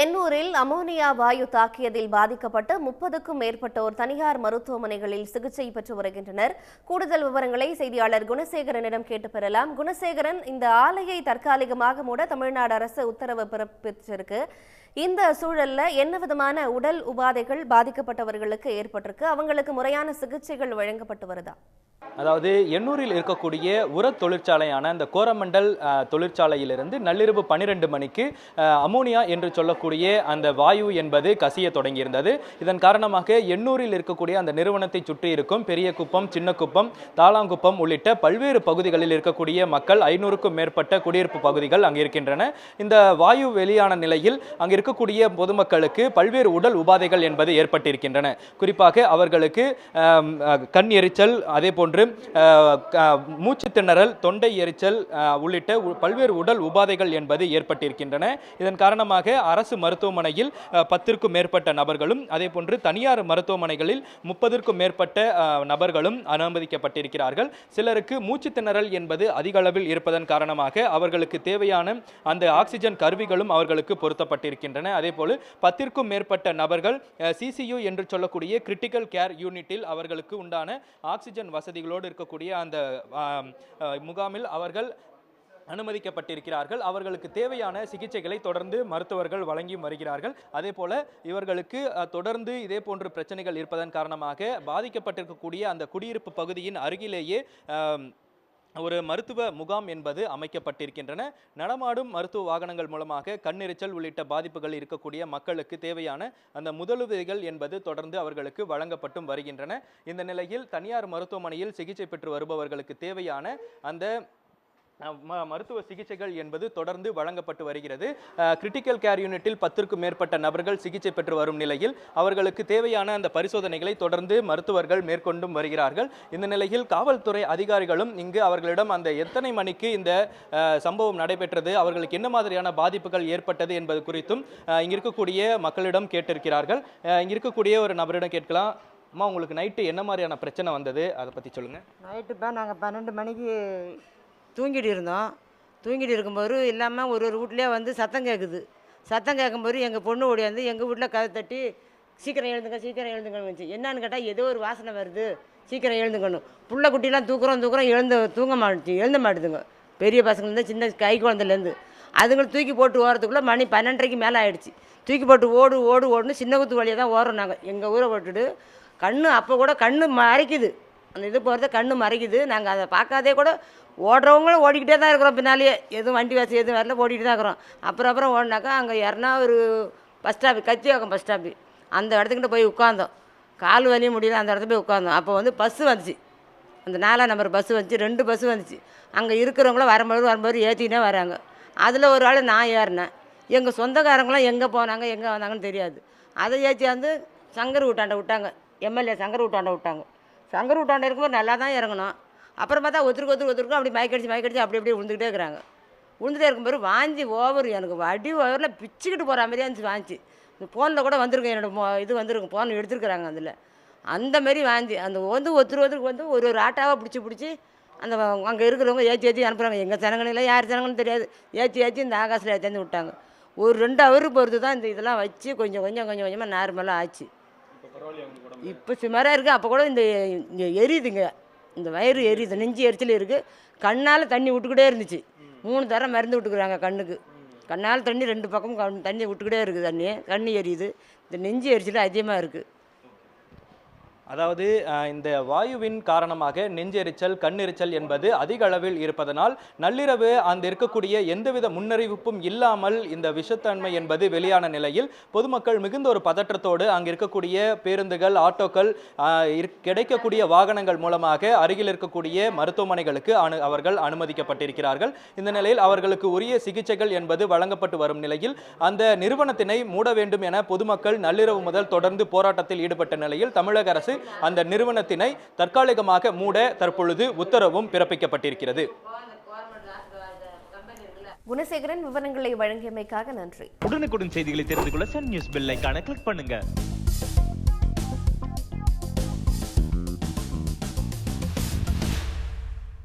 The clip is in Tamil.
எண்ணூரில் அமோனியா வாயு தாக்கியதில் பாதிக்கப்பட்டு முப்பதுக்கும் மேற்பட்டோர் தனியார் மருத்துவமனைகளில் சிகிச்சை பெற்று வருகின்றனர். கூடுதல் விவரங்களை செய்தியாளர் குணசேகரனிடம் கேட்டு பெறலாம். குணசேகரன் இந்த ஆலையை தற்காலிகமாக மூட தமிழ்நாடு அரசு உத்தரவு பிறப்பிச்சிருக்கு. இந்த சூழல்ல என்ன விதமான உடல் உபாதைகள் பாதிக்கப்பட்டவர்களுக்கு ஏற்பட்டிருக்கு? அவங்களுக்கு முறையான சிகிச்சைகள் வழங்கப்பட்டு வருதா? அதாவது எண்ணூரில் இருக்கக்கூடிய உர தொழிற்சாலையான இந்த கோரமண்டல் தொழிற்சாலையிலிருந்து நள்ளிரவு பன்னிரெண்டு மணிக்கு அமோனியா என்று சொல்லக்கூடிய அந்த வாயு என்பது கசிய தொடங்கியிருந்தது. இதன் காரணமாக எண்ணூரில் இருக்கக்கூடிய அந்த நிறுவனத்தை சுற்றி இருக்கும் பெரிய குப்பம் சின்ன குப்பம் தாளாங்குப்பம் உள்ளிட்ட பல்வேறு பகுதிகளில் இருக்கக்கூடிய மக்கள் ஐநூறுக்கும் மேற்பட்ட குடியிருப்பு பகுதிகள் அங்கு இருக்கின்றன. இந்த வாயு வெளியான நிலையில் அங்கு இருக்கக்கூடிய பொதுமக்களுக்கு பல்வேறு உடல் உபாதைகள் என்பது ஏற்பட்டிருக்கின்றன. குறிப்பாக அவர்களுக்கு கண் எரிச்சல் அதே போன்று அஹ், மூச்சு திணறல் தொண்டை எரிச்சல் உள்ளிட்ட பல்வேறு உடல் உபாதைகள் என்பது ஏற்பட்டிருக்கின்றன. இதன் காரணமாக அரசு மருத்துவமனையில் பத்திற்கும் மேற்பட்ட நபர்களும் அதே போன்று தனியார் மருத்துவமனைகளில் முப்பதற்கும் மேற்பட்ட நபர்களும் அனுமதிக்கப்பட்டிருக்கிறார்கள். சிலருக்கு மூச்சு திணறல் என்பது அதிக அளவில் இருப்பதன் காரணமாக அவர்களுக்கு தேவையான அந்த ஆக்சிஜன் கருவிகளும் அவர்களுக்கு பொருத்தப்பட்டிருக்கின்றன. அதே போல பத்திற்கும் மேற்பட்ட நபர்கள் சிசியு என்று சொல்லக்கூடிய கிரிட்டிக்கல் கேர் யூனிட்டில் அவர்களுக்கு உண்டான ஆக்சிஜன் வசதிகள் கைதிகளோடு இருக்கக்கூடிய அந்த முகாமில் அவர்கள் அனுமதிக்கப்பட்டிருக்கிறார்கள். அவர்களுக்கு தேவையான சிகிச்சைகளை தொடர்ந்து மருத்துவர்கள் வழங்கி வருகிறார்கள். அதே போல இவர்களுக்கு தொடர்ந்து இதே போன்ற பிரச்சனைகள் இருப்பதன் காரணமாக பாதிக்கப்பட்டிருக்கக்கூடிய அந்த குடியிருப்பு பகுதியின் அருகிலேயே ஒரு மருத்துவ முகாம் என்பது அமைக்கப்பட்டிருக்கின்றன. நடமாடும் மருத்துவ வாகனங்கள் மூலமாக கண்ணெரிச்சல் உள்ளிட்ட பாதிப்புகள் இருக்கக்கூடிய மக்களுக்கு தேவையான அந்த முதலுதவிகள் என்பது தொடர்ந்து அவர்களுக்கு வழங்கப்பட்டும் வருகின்றன. இந்த நிலையில் தனியார் மருத்துவமனையில் சிகிச்சை பெற்று வருபவர்களுக்கு தேவையான அந்த மருத்துவ சிகிச்சைகள் என்பது தொடர்ந்து வழங்கப்பட்டு வருகிறது. கிரிட்டிக்கல் கேர் யூனிட்டில் பத்திற்கும் மேற்பட்ட நபர்கள் சிகிச்சை பெற்று வரும் நிலையில் அவர்களுக்கு தேவையான அந்த பரிசோதனைகளை தொடர்ந்து மருத்துவர்கள் மேற்கொண்டும் வருகிறார்கள். இந்த நிலையில் காவல்துறை அதிகாரிகளும் இங்கு அவர்களிடம் அந்த எத்தனை மணிக்கு இந்த சம்பவம் நடைபெற்றது அவர்களுக்கு என்ன மாதிரியான பாதிப்புகள் ஏற்பட்டது என்பது குறித்தும் இங்கே இருக்கக்கூடிய மக்களிடம் கேட்டிருக்கிறார்கள். அஹ், இருக்கக்கூடிய ஒரு நபரிடம் கேட்கலாம். அம்மா உங்களுக்கு நைட்டு என்ன மாதிரியான பிரச்சனை வந்தது? அதை பற்றி சொல்லுங்கள் நைட்டு இப்போ நாங்கள் பன்னெண்டு மணிக்கு தூங்கிட்டு இருந்தோம். தூங்கிட்டு இருக்கும்போது இல்லாமல் ஒரு ஒரு வீட்லேயே வந்து சத்தம் கேட்குது சத்தம் கேட்கும்போது எங்கள் பொண்ணு ஓடியாந்து எங்கள் வீட்டில் கதை தட்டி சீக்கிரம் எழுந்துங்க சீக்கிரம் எழுந்துங்கன்னு வந்துச்சு. என்னன்னு கேட்டால் ஏதோ ஒரு வாசனை வருது. சீக்கிரம் எழுந்துக்கணும் புள்ள குட்டிலாம் தூக்குறோம் தூக்குறோம் எழுந்து தூங்க மாட்டுச்சு எழுந்த மாட்டுதுங்க. பெரிய பசங்கள்லேருந்து சின்ன கை குழந்தைலேருந்து அதுங்களை தூக்கி போட்டு ஓடுறதுக்குள்ளே மணி பன்னெண்டரைக்கு மேலே ஆகிடுச்சு தூக்கி போட்டு ஓடு ஓடு ஓடுன்னு சின்ன குத்து வழியாக தான் ஓடுறோம் நாங்கள் எங்கள் ஊரை போட்டுட்டு கண்ணு அப்போ கூட கண்ணு மறைக்குது. அந்த இது போகிறத கண்ணு மறைக்குது. நாங்கள் அதை பார்க்காதே கூட ஓடுறவங்களும் ஓடிக்கிட்டே தான் இருக்கிறோம் பின்னாலேயே. எதுவும் வண்டி வசதி எதுவும் வரல ஓடிக்கிட்டு தான் இருக்கிறோம். அப்புறம் அப்புறம் ஓடினாக்கா அங்கே யாருனா ஒரு பஸ் ஸ்டாப்பு கத்தியாக்கம் பஸ் ஸ்டாப்பு அந்த இடத்துக்கிட்ட போய் உட்காந்தோம் கால் வலியும் முடியல அந்த இடத்துல போய் உட்காந்தோம் அப்போ வந்து பஸ்ஸு வந்துச்சு. அந்த நாலாம் நம்பர் பஸ்ஸு வந்துச்சு ரெண்டு பஸ்ஸு வந்துச்சு. அங்கே இருக்கிறவங்களும் வரும்போது வரும்போது ஏற்றினே வராங்க. அதில் ஒரு ஆள் நான் ஏறினேன். எங்கள் சொந்தக்காரங்களாம் எங்கே போனாங்க எங்கே வந்தாங்கன்னு தெரியாது. அதை ஏற்றி வந்து சங்கர் வீட்டாண்ட விட்டாங்க. எம்எல்ஏ சங்கர் வீட்டாண்ட விட்டாங்க. சங்கர் வீட்டாண்ட இருக்கும்போது நல்லா தான் இறங்கணும். அப்புறம் பார்த்தா ஒத்துருக்கு ஒத்துருக்கு ஒருத்தருக்கும் அப்படி மயக்கடிச்சு மயக்கடிச்சு அப்படி அப்படியே விழுந்துக்கிட்டே இருக்கிறாங்க. விழுந்துட்டே இருக்கும்போது வாஞ்சி ஓவர் எனக்கு அடி ஓவரில் பிச்சுக்கிட்டு போகிற மாதிரியே இருந்துச்சு வாஞ்சி இந்த ஃபோனில் கூட வந்திருக்கும் என்னோட இது வந்திருக்கும் ஃபோன் எடுத்துருக்குறாங்க அதில். அந்த மாரி வாந்தி. அந்த வந்து ஒருத்தர் ஒருத்தருக்கு வந்து ஒரு ஒரு ஆட்டாவாக பிடிச்சி பிடிச்சி அந்த அங்கே இருக்கிறவங்க ஏற்றி ஏற்றி அனுப்புகிறாங்க எங்கள் ஜனங்களில் யார் ஜனங்கன்னு தெரியாது. ஏற்றி ஏற்றி இந்த ஆகாசில் ஏற்றி விட்டாங்க. ஒரு ரெண்டு அவருக்கு பொறுத்து தான் இந்த இதெல்லாம் வச்சு கொஞ்சம் கொஞ்சம் கொஞ்சம் கொஞ்சமாக நார்மலாக ஆச்சு. இப்போ சுமாராக இருக்குது அப்போ கூட இந்த இங்கே எரியுதுங்க. இந்த வயிறு எரியுது. நெஞ்சு எரிச்சல் இருக்குது கண்ணால் தண்ணி விட்டுக்கிட்டே இருந்துச்சு. மூணு தரம் மருந்து விட்டுக்குறாங்க கண்ணுக்கு. கண்ணால் தண்ணி ரெண்டு பக்கமும் கண் தண்ணி விட்டுக்கிட்டே இருக்குது தண்ணி. கண்ணு எரியுது. இந்த நெஞ்சு எரிச்சல் அதிகமாக இருக்குது அதாவது இந்த வாயுவின் காரணமாக நெஞ்செரிச்சல் கண்ணெரிச்சல் என்பது அதிக அளவில் இருப்பதனால் நள்ளிரவு அந்த இருக்கக்கூடிய எந்தவித முன்னறிவிப்பும் இல்லாமல் இந்த விஷத்தன்மை என்பது வெளியான நிலையில் பொதுமக்கள் மிகுந்த ஒரு பதற்றத்தோடு அங்கு இருக்கக்கூடிய பேருந்துகள் ஆட்டோக்கள் கிடைக்கக்கூடிய வாகனங்கள் மூலமாக அருகில் இருக்கக்கூடிய மருத்துவமனைகளுக்கு அனு அவர்கள் அனுமதிக்கப்பட்டிருக்கிறார்கள். இந்த நிலையில் அவர்களுக்கு உரிய சிகிச்சைகள் என்பது வழங்கப்பட்டு வரும் நிலையில் அந்த நிறுவனத்தினை மூட வேண்டும் என பொதுமக்கள் நள்ளிரவு முதல் தொடர்ந்து போராட்டத்தில் ஈடுபட்ட நிலையில் தமிழக அரசு அந்த நிறுவனத்தினை தற்காலிகமாக மூட தற்பொழுது உத்தரவும் பிறப்பிக்கப்பட்டிருக்கிறது. குணசேகரன் விவரங்களை வழங்கியமைக்காக நன்றி. உடனுக்குடன் செய்திகளை தெரிந்து கொள்ள சன் நியூஸ் பெல் கிளிக் பண்ணுங்க.